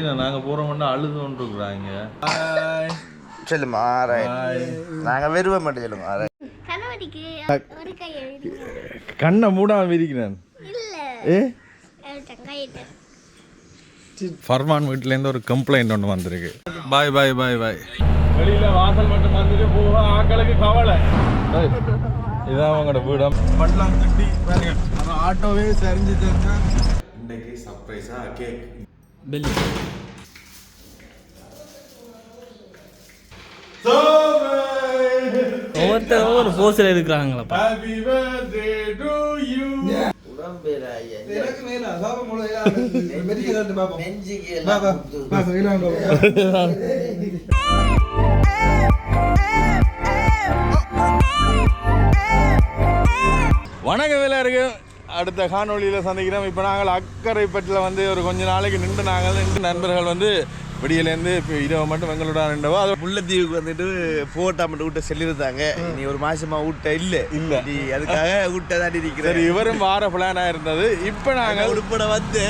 நாங்க போறோம்னா அழுதுன்றிருக்கிறாங்க சொல்லுமா நாங்கள் விரும்ப மட்டும் எழுதி. கண்ணை மூடாம இருக்கிறேன் இல்ல. ஏ? ஃபர்மான் வீட்டிலேருந்து ஒரு கம்ப்ளைண்ட் ஒன்று வந்திருக்கு. பாய் பாய் பாய் பாய் வெளியில வாசல் மட்டும் வந்துட்டு போக ஆக்களுக்கு கவலை. இதான் அவங்களோட வீடம். பட்லாம் கட்டி ஆட்டோவே சரிஞ்சு தெரிஞ்சா இன்னைக்கு சர்ப்ரைஸா கேக் ஒவ்வொருத்தரும் ஒரு போஸ்டர் இருக்கிறாங்களப்பா. ஹாப்பி பர்த்டே டு யூ வணக்கம் எல்லாருக்கும். அடுத்த காணொளியில் சந்திக்கிறோம். இப்போ நாங்கள் அக்கரைப்பட்டில் வந்து ஒரு கொஞ்ச நாளைக்கு நின்று நாங்கள் நின்று நண்பர்கள் வந்து விடியலேருந்து இப்போ இரவு மட்டும் எங்களோட நின்றவோ அது முல்லைத்தீவுக்கு வந்துட்டு போட்டா மட்டும் விட்ட சொல்லியிருந்தாங்க. நீ ஒரு மாசமா விட்ட இல்ல. இல்ல. நீ அதுக்காக விட்ட தான் இருக்கிறேன் இவரும் வார பிளானாக இருந்தது. இப்போ நாங்கள் உடுப்பட வந்து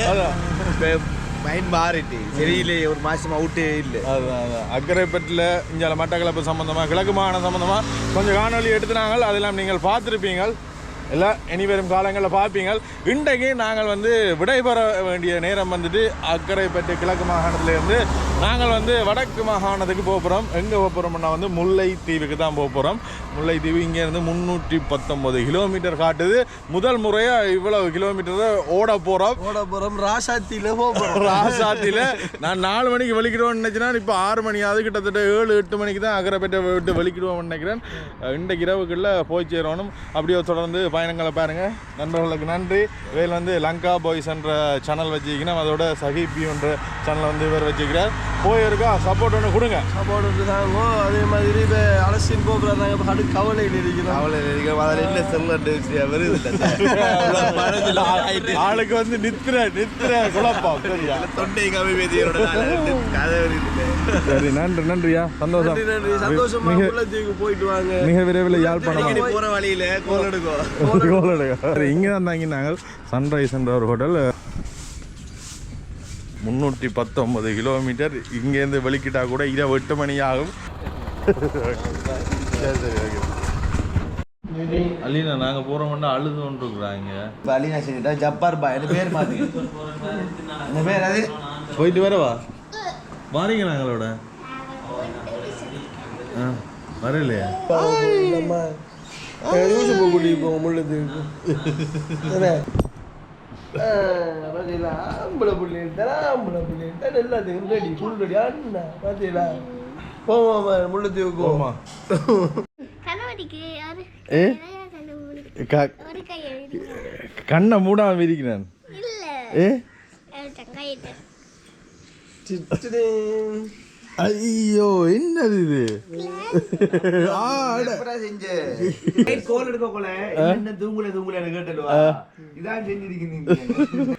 மைண்ட் மாறிட்டு. சரியில்லை ஒரு மாசமா விட்டே இல்லை. அதுதான் அதான். அக்கரைப்பட்டில் இங்கே மட்டக்களப்பு சம்மந்தமாக கிழக்கு மாகாணம் சம்மந்தமாக கொஞ்சம் காணொளி எடுத்து நாங்கள் அதெல்லாம் நீங்கள் பார்த்துருப்பீங்கள். எல்லாம் இனி வரும் காலங்களில் பார்ப்பீங்க இன்றைக்கு நாங்கள் வந்து விடைபெற வேண்டிய நேரம் வந்துட்டு அக்கரைப்பட்டு கிழக்கு மாகாணத்திலேருந்து நாங்கள் வந்து வடக்கு மாகாணத்துக்கு போக போகிறோம் எங்கே போக போகிறோம்னா வந்து முல்லைத்தீவுக்கு தான் போக போகிறோம் முல்லைத்தீவு இங்கேருந்து முந்நூற்றி பத்தொம்பது கிலோமீட்டர் காட்டுது. முதல் முறையாக இவ்வளவு கிலோமீட்டரை ஓட போகிறோம் போட போறோம். ராசாத்தியில போறோம். ராசாத்தில. நான் நாலு மணிக்கு வெளிக்கிடுவோம்னு நினைச்சேன்னா இப்போ ஆறு மணி கிட்டத்தட்ட ஏழு எட்டு மணிக்கு தான் அக்கரைப்பேட்டை விட்டு வெளிக்கிடுவோம்னு நினைக்கிறேன். இன்றைக்கு இரவுக்குள்ள போய் சேரணும். அப்படியே தொடர்ந்து பயணங்களை பாருங்க. நண்பர்களுக்கு நன்றி. இவையில் வந்து லங்கா பாய்ஸ் என்ற சேனல் வச்சுக்கணும் அதோட சஹிபி என்ற சேனல் வந்து இவர் வச்சுக்கிறார் போயிருக்கா? சப்போர்ட் ஒன்று கொடுங்க. சாப்பாடு தாங்கோ. அதே மாதிரி இப்போ அரசியல் போக்குவரத்து நாங்கள் கடு கவலையில் இருக்கிறோம். அவளை இருக்கிற அதில் என்ன செல்ல வருது ஆளுக்கு வந்து நித்திர நித்திர குழப்பம். சரியா? தொண்டை கவி வருது சரி நன்றி நன்றியா? சந்தோஷம். நன்றி சந்தோஷமா போயிட்டு வாங்க. மிக விரைவில் யாழ்ப்பாணம். போற வழியில கோல் எடுக்கும் இங்கே தான் தாங்கி நாங்கள் சன்ரைஸ் என்ற ஒரு ஹோட்டல் முந்நூற்றி பத்தொன்பது கிலோமீட்டர் இங்கேருந்து வெளிக்கிட்டா கூட இரவு எட்டு மணி ஆகும். அலினா நாங்கள் போகிறோம்னா அழுதுன்றிருக்குறாங்க. அலினா செஞ்சுட்டா ஜப்பார் பாய் என்ன பேர் மாத்துங்க என்ன பேர் அது? போயிட்டு வரவா வாரீங்க நாங்களோட? ஆ வரலையா. நம்ம யூசுப்பு கூட்டிட்டு போவோம் முல்லைத்தீவுக்கு என்ன? ஆ, பாத்தீங்களா? ஆம்பளை ஆம்பளை புள்ளிட்டா எல்லாத்துக்கும் ரெடி ஃபுல் ரெடி போவோம் முல்லைத்தீவுக்கு போமா எழுதி. கண்ணை மூடாம இருக்கிறேன் இல்ல. ஏ. ஐயோ என்னது இது?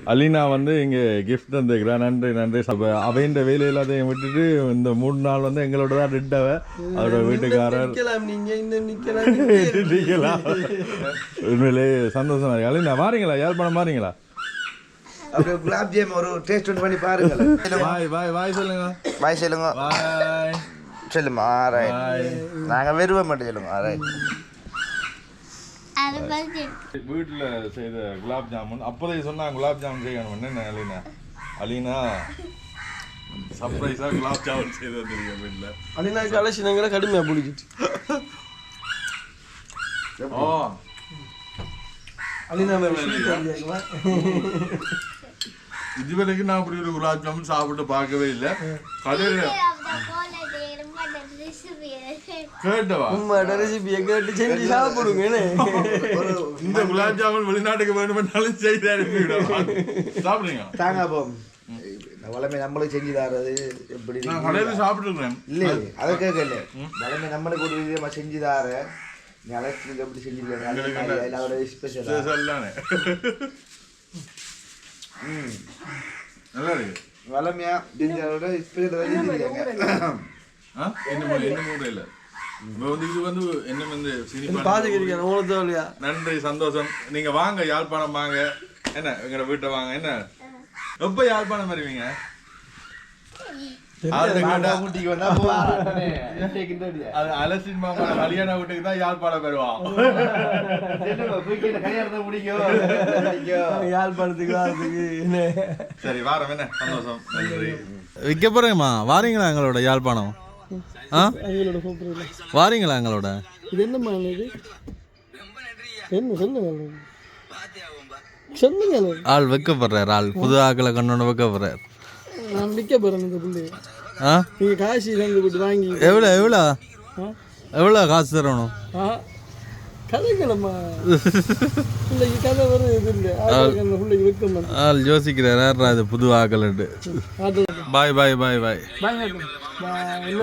அலினா வந்து இங்க கிஃப்ட் தந்துக்கிறா நன்றி நன்றி. அவைன்ற வேலை எல்லாத்தையும் விட்டுட்டு இந்த மூணு நாள் வந்து எங்களோட தான் ரெட்டவ அவரோட வீட்டுக்காரர். நிக்கலாம்? உண்மையிலே சந்தோஷமா இருக்கு. அலினா வாரீங்களா? யாழ்ப்பாணம் வாரீங்களா? அப்படியே குலாப் ஜாம் ஒரு டேஸ்ட் ஒன்று பண்ணி பாருங்க பாய் பாய் பாய் சொல்லுங்க. பாய் சொல்லுங்க. பாய் சொல்லுமா ரைட் பாய் நாங்கள் விரும்ப மட்டும் சொல்லுங்க ரைட் அது பார்த்து வீட்டில் செய்த குலாப் ஜாமுன் அப்போதைய சொன்னாங்க குலாப் ஜாமுன் செய்யணும். என்ன அலினா? அலினா சர்ப்ரைஸாக குலாப் ஜாமுன் செய்து வந்திருக்கேன் வீட்டில்? அப்படின்னா கடைசி நாங்கள கடுமையா பிடிச்சிட்டு ஓ. அப்படின்னா இது வரைக்கும் நான் அப்படி ஒரு குலாப் ஜாமுன் சாப்பிட்டு பார்க்கவே இல்லை. கடையில் கேட்டவா? ரெசிபியை கேட்டு செஞ்சு சாப்பிடுங்க? இந்த குலாப் ஜாமுன் வெளிநாட்டுக்கு வேணுமென்றாலும் செய்து அனுப்பிவிடுவோம் சாப்பிடுங்க தாங்க அப்போ. வளமை நம்மளுக்கு செஞ்சு தரது. எப்படி கடையில் சாப்பிட்டுருக்கேன் இல்லை அதை கேட்கல. வளமை நம்மளுக்கு ஒரு விதமாக செஞ்சு தார நீ அழைச்சிருக்கு எப்படி செஞ்சிருக்காங்க அதோட ஸ்பெஷல் ஸ்பெஷல்லானே ம். நல்லா இருக்கு வளமையா செஞ்சதோட இப்போ இதை வச்சு செஞ்சாங்க ஆ என்ன என்ன மூடையில் நன்றி சந்தோஷம். நீங்க வாங்க யாழ்ப்பாணம் வாங்க. என்ன எங்கட வீட்டை வாங்க என்ன? எப்ப யாழ்ப்பாணம் வருவீங்க? அலசின் மாமா கல்யாண வீட்டுக்கு தான் யாழ்ப்பாணம் பெறுவான். யாழ்ப்பாணத்துக்கு என்ன. சரி வாரம் என்ன? சந்தோஷம். நன்றி. விற்க போறேம்மா. வாரீங்களா எங்களோட யாழ்ப்பாணம் வாரீங்களா எங்களோட? இது என்னம்மா இது? என்ன சொல்லுங்க சொல்லுங்க ஆள் வைக்கப்படுறார் ஆள். புது ஆக்களை கண்ணோட வைக்கப்படுறார் நான் விற்க போகிறேன் இந்த புல்லு ஆ? நீங்கள் காசு சேர்ந்து போட்டு வாங்கி எவ்வளோ எவ்வளோ? எவ்வளோ காசு தரணும் ஆ? கதை வரும் இது இல்லை. ஆள் யோசிக்கிறார் யாரா இது புது ஆக்கலட்டு பாய் பாய் பாய் பாய்.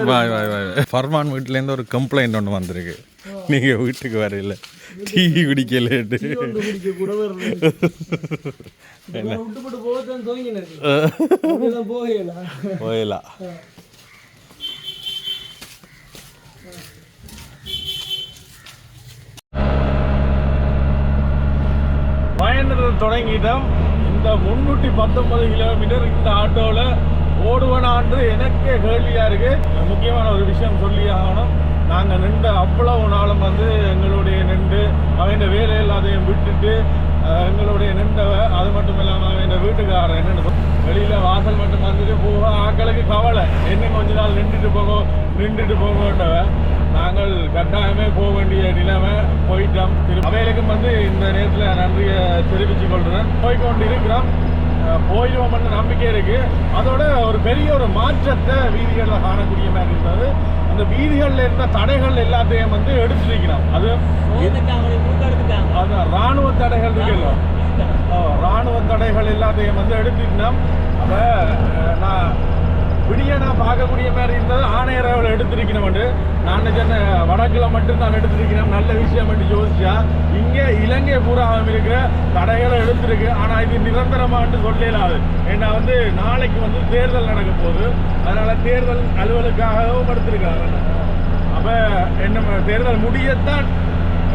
பாய் பாய் பாய். ஃபர்மான் வீட்டிலேருந்து ஒரு கம்ப்ளைண்ட் ஒன்று வந்திருக்கு. நீங்கள் வீட்டுக்கு வரையில டீ குடிக்கலட்டு போயிடலாம் பயணத்தில் தொடங்கிட்டோம் இந்த முன்னூற்றி பத்தொன்பது கிலோமீட்டர் இந்த ஆட்டோவில் ஓடுவனான்று எனக்கே கேள்வியாக இருக்கு முக்கியமான ஒரு விஷயம் சொல்லி ஆகணும் நாங்கள் நின்று அவ்வளவு நாளும் வந்து எங்களுடைய நின்று அவன் வேலை எல்லாத்தையும் விட்டுட்டு எங்களுடைய நின்றவ அது மட்டும் இல்லாமல் எங்கள் வீட்டுக்காரர் என்னென்னு வெளியில் வாசல் மட்டும் வந்துட்டு போக ஆக்களுக்கு கவலை. என்ன கொஞ்ச நாள் நின்றுட்டு போகும் நின்றுட்டு போகன்றவ நாங்கள் கட்டாயமே போக வேண்டிய நிலைமை போயிட்டோம். திரு- அவைகளுக்கும் வந்து இந்த நேரத்தில் நன்றியை தெரிவித்து கொள்கிறேன். போய்கொண்டு இருக்கிறோம் போயிடுவோம்னு நம்பிக்கை இருக்குது அதோட ஒரு பெரிய ஒரு மாற்றத்தை வீதிகளில் காணக்கூடிய மாதிரி இருந்தது. அந்த வீதிகளில் இருந்த தடைகள் எல்லாத்தையும் வந்து எடுத்துருக்கிறோம் அது அதான் ராணுவ தடைகள் இருக்குல்ல. ஆ, ராணுவ தடைகள் எல்லாத்தையும் வந்து எடுத்துட்டோம் அப்போ நான் விடிய நான் பார்க்கக்கூடிய மாதிரி இருந்தது. ஆணையரவில் எடுத்திருக்கணும்னு நான் சொன்ன வடக்கில் மட்டும் நான் எடுத்திருக்கிறேன். நல்ல விஷயம் மட்டும் யோசிச்சா இங்கே இலங்கை பூராவும் இருக்கிற தடைகளை எடுத்திருக்கு. ஆனால் இது நிரந்தரமாட்டு சொல்லலாது ஏன்னா வந்து நாளைக்கு வந்து தேர்தல் நடக்க போகுது. அதனால் தேர்தல் அலுவலுக்காகவும் எடுத்திருக்காங்க அப்போ என்ன தேர்தல் முடியத்தான்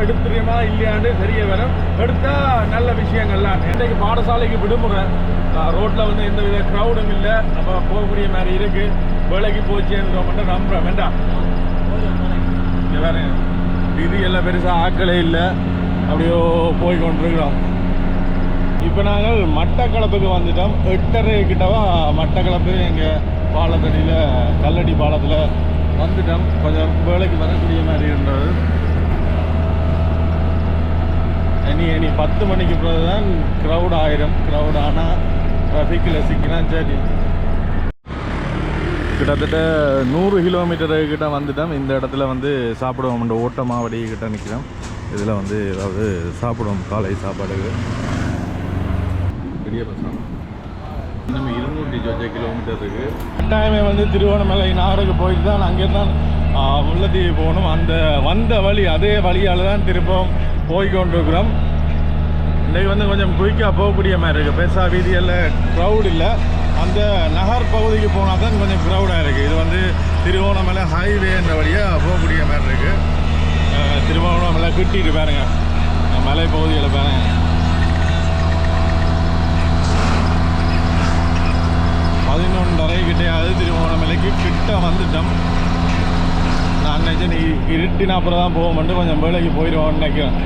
எடுத்துருமா இல்லையான்னு தெரிய வரும். எடுத்தால் நல்ல விஷயங்கள்லாம் இன்றைக்கு பாடசாலைக்கு விடுமுறை. ரோட்டில் வந்து எந்த வித க்ரௌடும் இல்லை. அப்போ போகக்கூடிய மாதிரி இருக்குது வேலைக்கு போச்சுன்றோம் மட்டும் நம்புறேன் வேண்டாம் இங்க வேற இது எல்லாம் பெருசாக ஆக்களே இல்லை. அப்படியோ போய் கொண்டிருக்கிறோம். இப்போ நாங்கள் மட்டக்களப்புக்கு வந்துட்டோம். எட்டரை கிட்டவா மட்டக்களப்பு எங்கள் பாலத்தடியில் கல்லடி பாலத்தில் வந்துட்டோம். கொஞ்சம் வேலைக்கு வரக்கூடிய மாதிரி இருந்தது இனி இனி பத்து மணிக்கு பிறகு தான் க்ரௌட் ஆயிரும் க்ரௌட் ஆனால் ட்ராஃபிக்கில் சிக்கினா சரி. கிட்டத்தட்ட நூறு கிலோமீட்டர் கிட்ட வந்துட்டோம். இந்த இடத்துல வந்து சாப்பிடுவோம். இந்த ஓட்ட மாவடி கிட்ட நிற்கிறோம் இதில் வந்து ஏதாவது சாப்பிடுவோம். காலை சாப்பாடுக்கு பெரிய பஸ் நம்ம இருநூற்றி சொச்ச கிலோமீட்டர் இருக்கு. கட்டாயமே வந்து திருவோணமலை நகருக்கு போயிட்டு தான் அங்கேருந்து தான் முல்லைத்தீவு போகணும். அந்த வந்த வழி அதே வழியால் தான் திரும்பவும் போய் கொண்டிருக்கிறோம் இன்றைக்கு வந்து கொஞ்சம் குயிக்காக போகக்கூடிய மாதிரி இருக்குது பெருசாக வீதியில் க்ரௌட் இல்லை. அந்த நகர் பகுதிக்கு போனால் தான் கொஞ்சம் க்ரௌடாக இருக்குது இது வந்து திருவோணமலை ஹைவேன்ற வழியாக போகக்கூடிய மாதிரி இருக்குது திருவோணமலை கிட்டிட்டு பாருங்க. மலை பகுதியில் பாருங்க. பதினொன்றரை கிட்டையாவது திருவோணமலைக்கு கிட்ட வந்துட்டோம். நான் நினைச்சேன் இருட்டினா இருட்டின அப்புறம் தான் போக மட்டும் கொஞ்சம் வேலைக்கு போயிடுவோம்னு நினைக்கிறேன்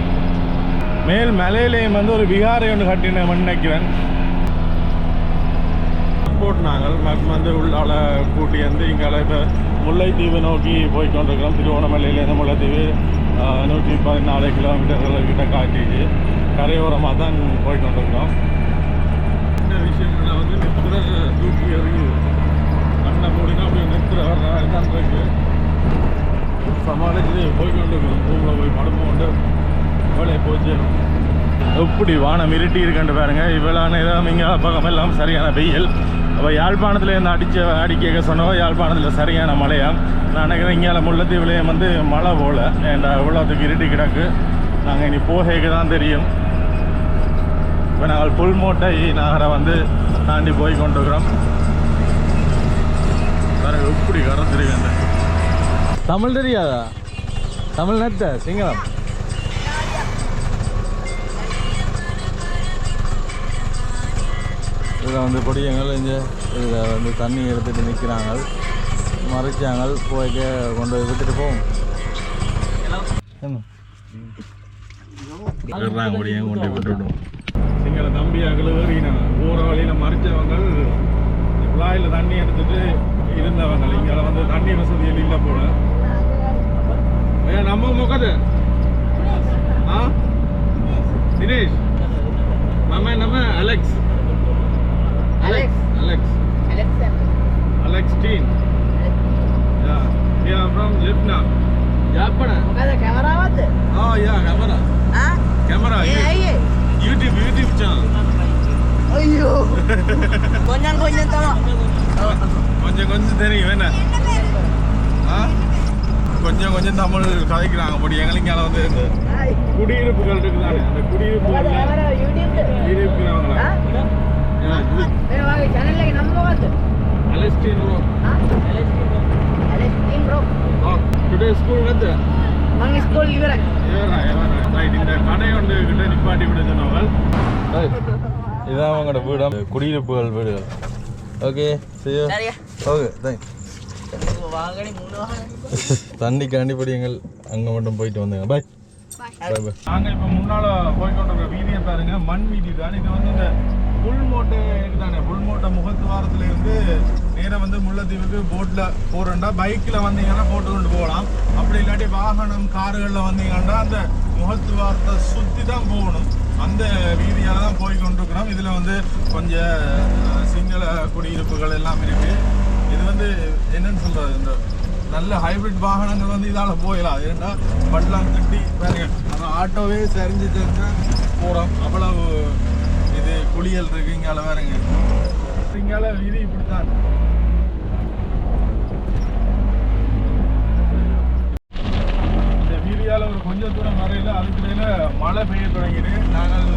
மேல் மலையிலையும் வந்து ஒரு விகாரை ஒன்று கட்டினோம்னு நினைக்கிறேன் நாங்கள் மக் வந்து உள்ளால கூட்டி வந்து இங்கால இப்போ முல்லைத்தீவு நோக்கி போய் கொண்டிருக்கிறோம் திருவோணமலையிலேருந்து முல்லைத்தீவு நூற்றி பதினாலு கிலோமீட்டர்கள் கிட்ட காட்டிச்சு கரையோரமாக தான் போய் கொண்டிருக்கிறோம் இந்த விஷயங்களை வந்து நித்திர தூக்கி எறியுது. கண்ணை மூடினா அப்படியே நித்திர வர்ற தான் இருக்கு. சமாளிச்சு போய் கொண்டிருக்கிறோம் ரூமில் போய் கொண்டு வேலையை போச்சு எப்படி வானம் இருட்டி இருக்குன்னு பாருங்க. இவ்வளோ நேரம் இங்கே பக்கம் எல்லாம் சரியான வெயில். அப்போ யாழ்ப்பாணத்தில் இருந்து அடிச்ச அடிக்க சொன்னவோ யாழ்ப்பாணத்தில் சரியான மழையாக நான் நினைக்கிறேன் இங்கே முல்லைத்தீவுலேயும் வந்து மழை போல. ஏன்டா இவ்வளோத்துக்கு இருட்டி கிடக்கு? நாங்கள் இனி போகைக்கு தான் தெரியும். இப்போ நாங்கள் புல்மோட்டை நகரை வந்து தாண்டி போய் கொண்டிருக்கிறோம். பாருங்க எப்படி கறந்துருக்கேன் தமிழ் தெரியாதா? தமிழ்நாட்டு சிங்களம். இதில் வந்து பொடியங்கள் இங்கே இதில் வந்து தண்ணி எடுத்துகிட்டு நிற்கிறாங்க மறைச்சாங்க போய்க்க கொண்டு போய் விட்டுட்டு போவோம். கொண்டு போய் விட்டுவிடும் சிங்கள தம்பி அகல ஏறினாங்க போகிற வழியில் மறைச்சவங்க குழாயில் தண்ணி எடுத்துட்டு இருந்தவங்க இங்கே வந்து தண்ணி வசதிகள் இல்லை போல. ஏன் நம்ம முகது ஆ? தினேஷ். நம்ம நம்ம அலெக்ஸ். அலெக்ஸ் அலெக்ஸ் அலெக்ஸ் டீன் Yeah, we are from Vietnam. Japan. Oh yeah, camera. Camera. YouTube, YouTube channel. ஐயோ கொஞ்சம் கொஞ்சம் தரோம் கொஞ்சம் கொஞ்சம் தெரியும் என்ன ஆ கொஞ்சம் கொஞ்சம் தமிழ் கதைக்கிறாங்க படி எங்களுக்கு இங்கே வந்து இந்த குடியிருப்புகள் இருக்குதானே அந்த குடியிருப்புகள் ஸ்கூல் இந்த கடை ஒன்று கிட்ட நிப்பாட்டி விட சொன்னவங்க இதான் அவங்களோட வீடு. குடியிருப்புகள் வீடுகள். ஓகே சரி ஓகே தேங்க்ஸ் தண்ணி காண்டிப்படியங்கள் அங்கே மட்டும் போயிட்டு வந்தேங்க பாய் நாங்கள் இப்போ முன்னால் போய்கொண்டிருக்க வீதியை பாருங்க. மண் வீதி தான். இது வந்து இந்த புல் மூட்டை தானே? புல் மூட்டை முகத்துவாரத்துல இருந்து நேராக வந்து முல்லைத்தீவுக்கு போட்டில் போகிறோம்டா பைக்கில் வந்தீங்கன்னா போட்டு கொண்டு போகலாம். அப்படி இல்லாட்டி வாகனம் காருகளில் வந்தீங்கன்னா அந்த முகத்துவாரத்தை சுற்றி தான் போகணும். அந்த வீதியால் தான் போய் கொண்டிருக்கிறோம். இதில் வந்து கொஞ்சம் சிங்கள குடியிருப்புகள் எல்லாம் இருக்குது இது வந்து என்னன்னு சொல்கிறது இந்த நல்ல ஹைபிரிட் வாகனங்கள் வந்து இதால் போயிடலாம் ஏன்னா பட்லாம் கட்டி பாருங்க அந்த ஆட்டோவே சரிஞ்சு தெரிஞ்சு போகிறோம் அவ்வளவு இது குளியல் இருக்கு இங்கால பாருங்க. இங்கால வீதி இப்படித்தான். இந்த வீதியால் ஒரு கொஞ்சம் தூரம் வரையில அதுக்கிடையில மழை பெய்ய தொடங்கிடு நாங்கள்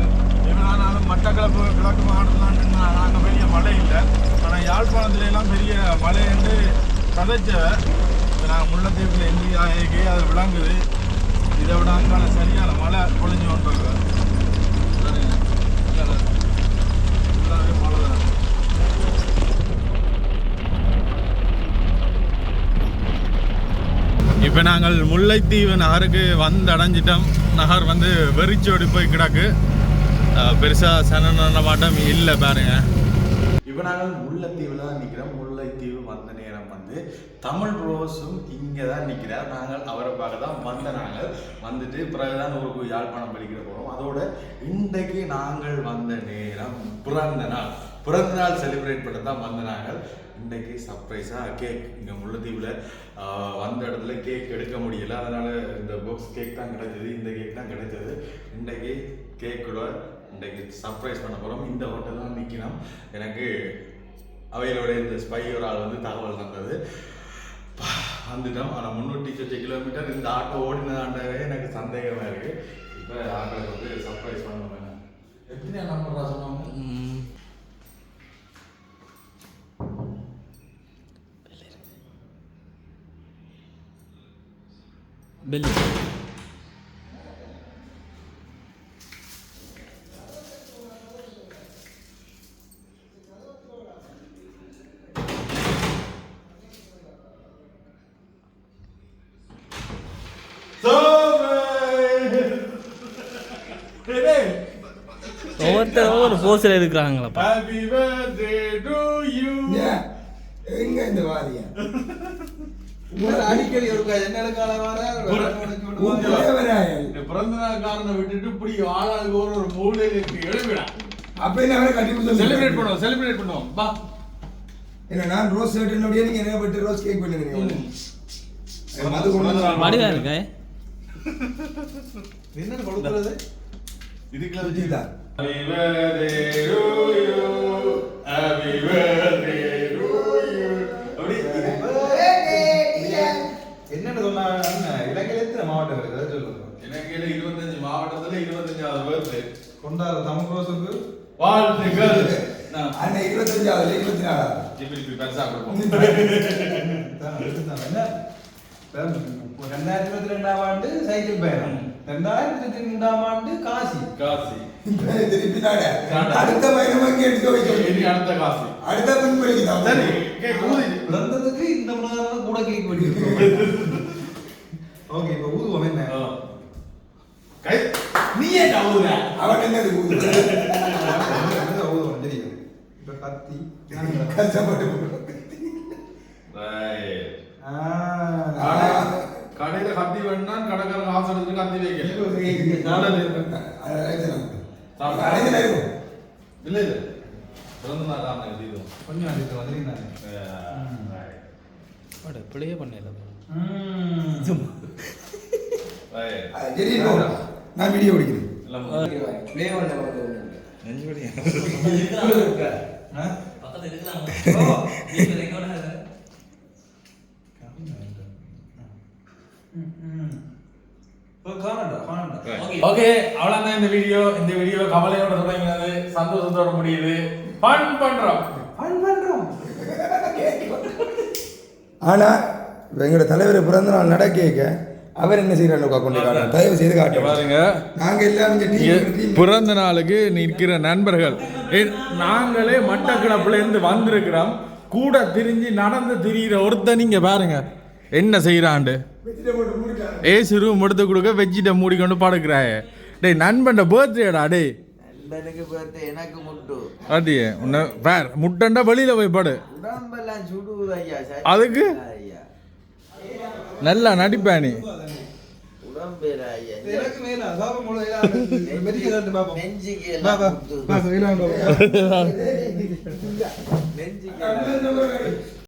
எவ்வளோனாலும் மட்டக்களப்பு கிழக்கு மாவட்டத்தில் நாங்கள் பெரிய மழை இல்லை. ஆனால் யாழ்ப்பாணத்துல எல்லாம் பெரிய மழை என்று கதைச்சவ நாங்கள் முல்லைத்தீவில் எங்கி ஆகி அது விளங்குது இதை விட அங்கான சரியான மழை பொழிஞ்சு கொண்டிருக்கு மழை தான் இப்போ நாங்கள் முல்லைத்தீவு நகருக்கு வந்து அடைஞ்சிட்டோம். நகர் வந்து வெறிச்சோடி போய் கிடக்கு. பெருசாக சனன மாட்டம் இல்லை பாருங்க. இப்போ நாங்கள் முல்லைத்தீவில் தான் நிற்கிறோம் முல்லைத்தீவு வந்து தமிழ் ரோஸும் இங்கே தான் நிற்கிறார். நாங்கள் அவரை பார்க்க தான் வந்த நாங்கள். வந்துட்டு பிறகுதான் ஊருக்கு யாழ்ப்பாணம் படிக்கிற போகிறோம் அதோட இன்றைக்கு நாங்கள் வந்த நேரம் பிறந்த நாள். பிறந்த நாள் செலிப்ரேட் பண்ண தான் வந்த நாங்கள். இன்றைக்கு சர்ப்ரைஸாக கேக் இங்கே முல்லைத்தீவில் வந்த இடத்துல கேக் எடுக்க முடியல. அதனால் இந்த பாக்ஸ் கேக் தான் கிடைச்சது. இந்த கேக் தான் கிடைச்சது. இன்றைக்கு கேக்கோட இன்றைக்கு சர்ப்ரைஸ் பண்ண போகிறோம் இந்த ஹோட்டல் தான் நிற்கணும் எனக்கு அவையிலோட இந்த ஸ்பை ஒரு ஆள் வந்து தகவல் தந்தது. வந்துட்டோம். ஆனால் முந்நூற்றி சொச்ச கிலோமீட்டர் இந்த ஆட்டோ ஓடினதாண்டவே எனக்கு சந்தேகமாக இருக்குது இப்போ ஆட்களுக்கு வந்து சர்ப்ரைஸ் பண்ணணும் எப்படி நம்புறா சொன்னாங்க? பெல்லி ஒவ்வொருத்தர் ஒவ்வொரு போஸில் இருக்கிறாங்களப்பா. Happy birthday to you. எங்க இந்த வாரியா அடிக்கடி ஒரு என்னக்கால இந்த பிறந்த நாள் காரனை விட்டுட்டு இப்படி ஆளாளுக்கு ஒரு ஒரு மூலையில இருக்கு. எழுவிடா அப்ப என்ன அவரை கட்டி கொடுத்து செலிப்ரேட் பண்ணுவோம் செலிப்ரேட் பண்ணுவோம். பா என்ன நான் ரோஸ் ஷர்ட் நீங்க என்ன பட்டு ரோஸ் கேக் பண்ணுறீங்க? அது கொண்டு வந்து வடிவா இருக்கா? என்ன கொடுக்குறது? இதுக்குள்ள இதுதான். என்னன்னு சொன்னா இலங்கையில எத்தனை மாவட்டம் இருக்குது அதை சொல்லுங்க இதுல இருபத்தஞ்சு மாவட்டத்துல இருபத்தஞ்சாவது birthday. கொண்டாட தமிழ் ரோஸுக்கு வாழ்த்துக்கள். அண்ணன் இருபத்தஞ்சாவது இருபத்தி நாலாவது இப்படி இப்படி பெருசா கொடுப்போம். ரெண்டாயிரத்தி இருபத்தி ரெண்டாம் ஆண்டு சைக்கிள் பயணம். ரெண்டாயிரத்தி இருபத்தி ரெண்டாம் ஆண்டு காசி. காசி. திருப்பி நாட அடுத்த பயணமாக எடுத்து வைக்க அடுத்த காசு. அடுத்த பின்பற்றி தான். பிறந்ததுக்கு இந்த மணி கூட கேக் ஓகே இப்போ ஊதுவோம் என்ன? கை நீயே ஊதுற? அவன் என்னது ஊது என்னதான் ஊதுவோம் தெரியும். இப்போ கத்தி கஷ்டப்பட்டு ஆ. கடையில கத்தி வேணும்னா கடைக்காரங்க காசு எடுத்து கத்தி வைக்க நல்லது அடைஞ்சல இருக்கும் இல்ல இல்ல. பிறந்த நாள் தான் இதுவும். கொஞ்சம் அதுக்கு வந்துருந்தாங்க அட இப்படியே பண்ணல நான் வீடியோ பிடிக்கிறேன் எல்லாம் பக்கத்துல இருக்கிறாங்க காணண்டா காணண்டா ஓகே. அவ்வளவுதான் இந்த வீடியோ. இந்த வீடியோ கவலையோட தொடங்கினது சந்தோஷத்தோட முடியுது. ஃபன் பண்றோம். ஆனா இப்ப எங்களோட தலைவர் பிறந்த நாள் நடக்க அவர் என்ன செய்யறாரு கொண்டு காட்டுறாரு தயவு செய்து காட்டுறாரு பாருங்க. நாங்க டீம் பிறந்த நாளுக்கு நிற்கிற நண்பர்கள். நாங்களே மட்டக்கிழப்புல இருந்து வந்திருக்கிறோம். கூட திரிஞ்சு நடந்து திரியிற ஒருத்தன் நீங்க பாருங்க. என்ன செய்யறாண்டு ஏசி ரூம் எடுத்து கொடுக்க வெஜ்ஜிட்ட மூடிக்கொண்டு படுக்கிறாய. டேய் நண்பன் பர்த்டேடா டேய். எனக்கு பார்த்து எனக்கு முட்டு. பாட்டியே உன்னை வேற முட்டண்டா வெளியில போய் படு. உடம்பெல்லாம் ஐயா அதுக்கு? ஐயா. நல்லா நடிப்பானி உடம்பேரா ஐயா